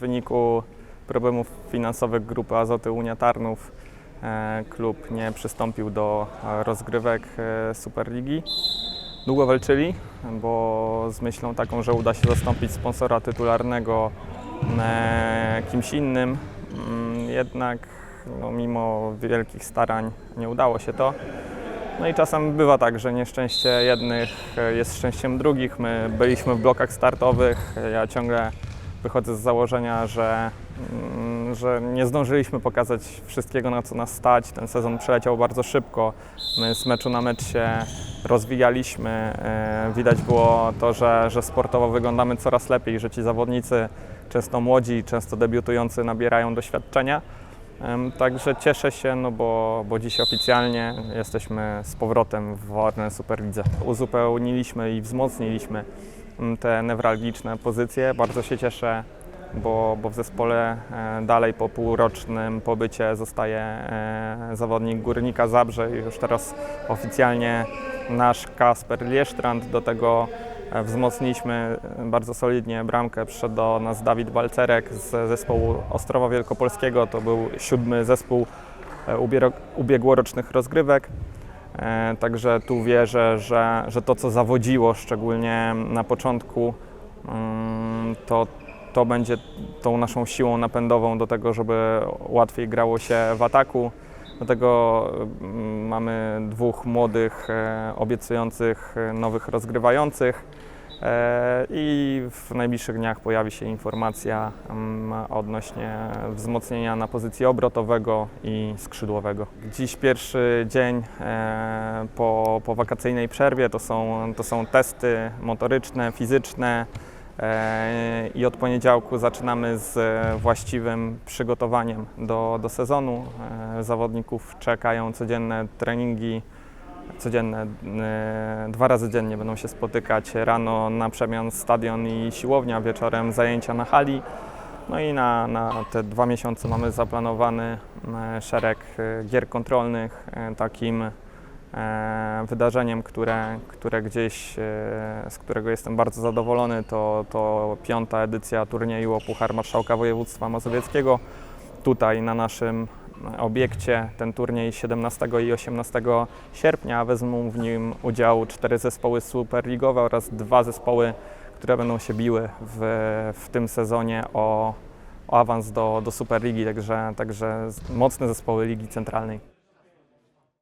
wyniku problemów finansowych grupy Azoty Unia Tarnów e, klub nie przystąpił do rozgrywek e, Superligi. Długo walczyli, bo z myślą taką, że uda się zastąpić sponsora tytularnego e, kimś innym. Mm, Jednak no, mimo wielkich starań nie udało się to. No i czasem bywa tak, że nieszczęście jednych jest szczęściem drugich. My byliśmy w blokach startowych. Ja ciągle wychodzę z założenia, że, mm, że nie zdążyliśmy pokazać wszystkiego, na co nas stać. Ten sezon przeleciał bardzo szybko. My z meczu na mecz się rozwijaliśmy. E, Widać było to, że, że sportowo wyglądamy coraz lepiej, że ci zawodnicy, często młodzi, często debiutujący, nabierają doświadczenia. Także cieszę się, no bo, bo dziś oficjalnie jesteśmy z powrotem w Orlen Superlidze. Uzupełniliśmy i wzmocniliśmy te newralgiczne pozycje. Bardzo się cieszę, bo, bo w zespole e, dalej po półrocznym pobycie zostaje e, zawodnik Górnika Zabrze. Już teraz oficjalnie nasz Kasper Liesztrand. Do tego e, wzmocniliśmy bardzo solidnie bramkę. Przyszedł do nas Dawid Balcerek z zespołu Ostrowa Wielkopolskiego. To był siódmy zespół ubiegłorocznych rozgrywek. E, Także tu wierzę, że, że to, co zawodziło, szczególnie na początku, mm, to, to będzie tą naszą siłą napędową do tego, żeby łatwiej grało się w ataku. Dlatego mm, mamy dwóch młodych, e, obiecujących e, nowych rozgrywających. E, I w najbliższych dniach pojawi się informacja mm, odnośnie wzmocnienia na pozycji obrotowego i skrzydłowego. Dziś pierwszy dzień e, po, po wakacyjnej przerwie to są, to są testy motoryczne, fizyczne. E, I od poniedziałku zaczynamy z właściwym przygotowaniem do, do sezonu. Zawodników czekają codzienne treningi, codzienne, e, dwa razy dziennie będą się spotykać. Rano na przemian stadion i siłownia, wieczorem zajęcia na hali. No i na, na te dwa miesiące mamy zaplanowany e, szereg e, gier kontrolnych. Takim wydarzeniem, które, które gdzieś, z którego jestem bardzo zadowolony, to, to piąta edycja turnieju o Puchar Marszałka Województwa Mazowieckiego. Tutaj na naszym obiekcie ten turniej 17 i 18 sierpnia wezmą w nim udział cztery zespoły superligowe oraz dwa zespoły, które będą się biły w, w tym sezonie o, o awans do, do Superligi, także, także mocne zespoły Ligi Centralnej.